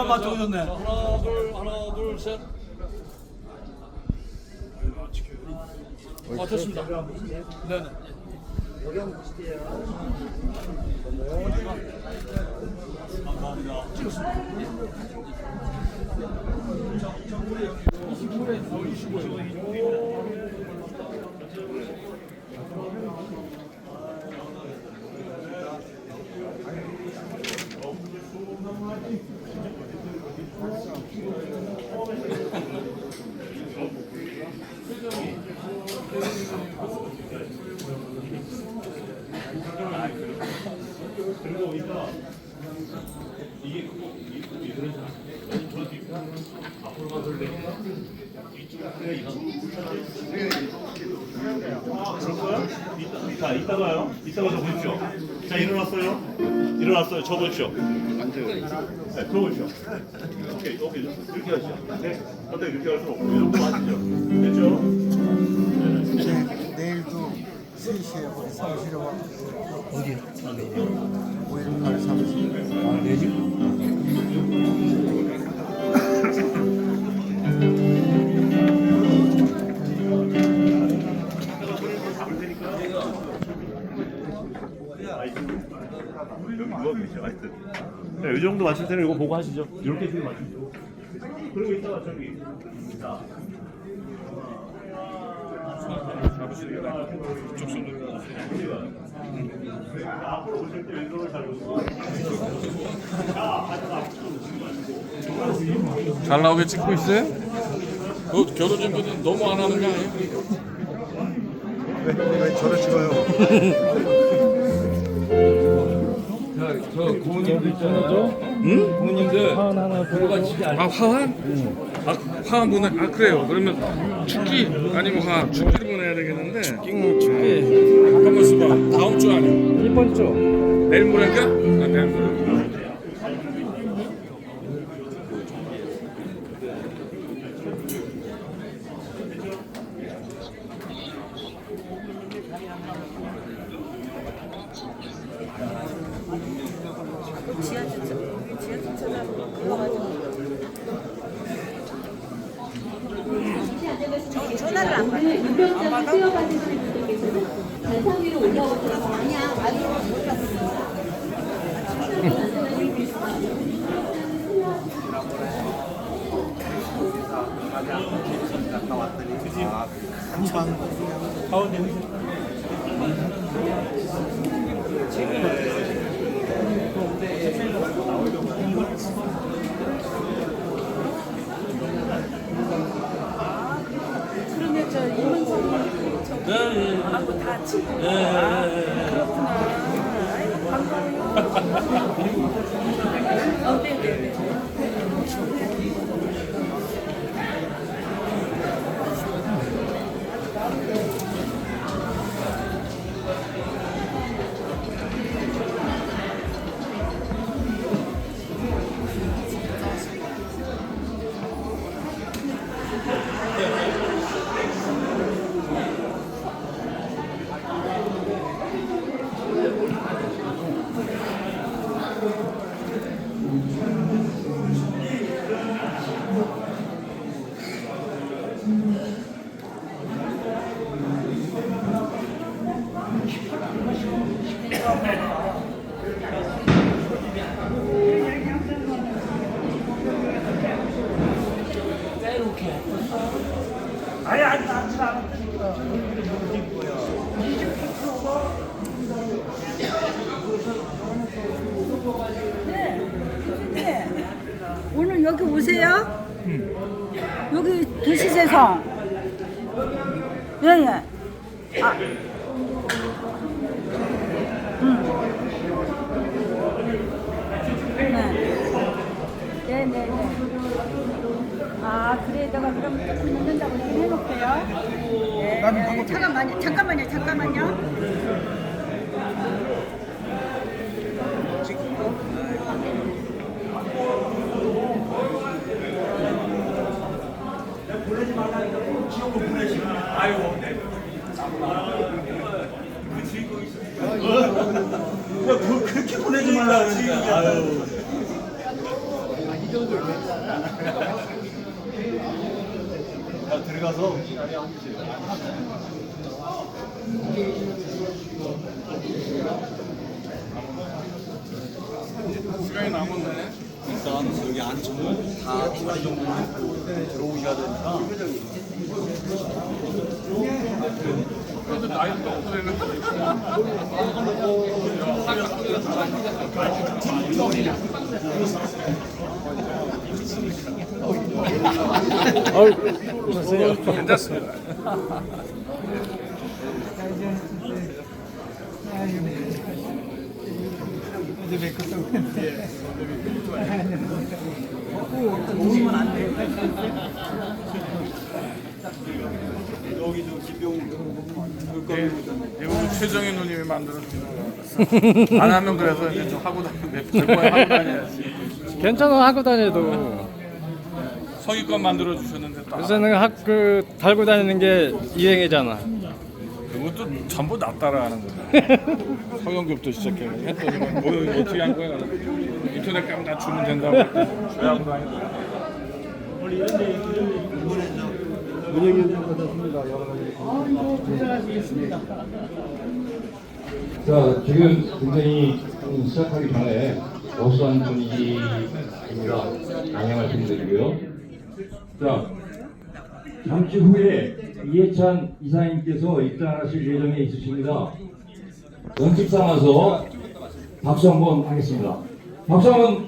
기가 막혀졌네. 하나 둘 하나 둘 셋. 아 됐습니다. 네네. 자, 이따가요. 이따가 저 보십시오. 자, 일어났어요. 일어났어요. 저 보십시오. 네, 저 보십시오. 오케이, 오케이. 이렇게 하시죠. 네. 근데 이렇게 할 수는 없고, 이렇게 하시죠. 됐죠? 내일도 3시에 우리 사무실에 와. 어디? 5일날 사무실. 아, 내 집? 자, 이 정도 맞출 때는 이거 보고 하시죠. 이렇게 지금 맞추죠. 그리고 이따가 저기. 자. 앞으로 오실 때 왼손을 잡으시고. 잘 나오게 찍고 있어요? 그 결혼 준비는 너무 안 하는 거 아니에요? 왜 저를 찍어요? 저 고모님도 있잖아요. 응? 고모님들 화환 하나 들어가 집에 아 화환? 아 화환 보내 아 그래요. 그러면 축기 아니면 화환 축기를 보내야 되겠는데. 축기 축기. 한번 써봐. 다음 주 아니야? 이번 주. 내일 모레인가? 아 내일 모레. 전화를 안 받아. 유병자가 수여받으시는 분들께서는 단상 위로 올라오셔서 아니야 아니요 못 갔습니다. 그러면 저 이문성 저하고 다 친구. 아, 그렇구나. 아이고 반가워요. 오세요. 여기 도시재성. 예 예. 아. 음. 네. 네 네 네. 아 그래 내가 그럼 조금 늦는다고 얘기 해놓을게요. 네. 네. 잠깐만요. 잠깐만요. 잠깐만요. 야, 그, 그렇게 보내지 말라 그러니까. 아유. 야, 들어가서. 시간이 남았네. 일단 여기 앉으면 다 추가 정보를 했고 들어오기가 되니까 그래도 나이도 되는 괜찮습니다. 여기 저 기병 이거 최정희 누님이 만들어준 거. 안 하면 그래서 이제 좀 하고 다니는데 제거에 하고 다녀야지. 괜찮아 하고 다녀도 서기관 만들어 주셨는데 딱 요새는 학그 달고 다니는 게 유행이잖아. 그것도 전부 나 따라하는 거야. 서영급도 시작해. 했더니 뭐 어떻게 한 거야? 인터넷 가면 다 주면 된다고. 줘야 하고 다니는 자, 지금 굉장히 시작하기 전에 어수한 분위기입니다. 양해 말씀드리고요. 자, 잠시 후에 이해찬 이사님께서 입장하실 예정에 있으십니다. 연습 삼아서 박수 한번 하겠습니다. 박수 한번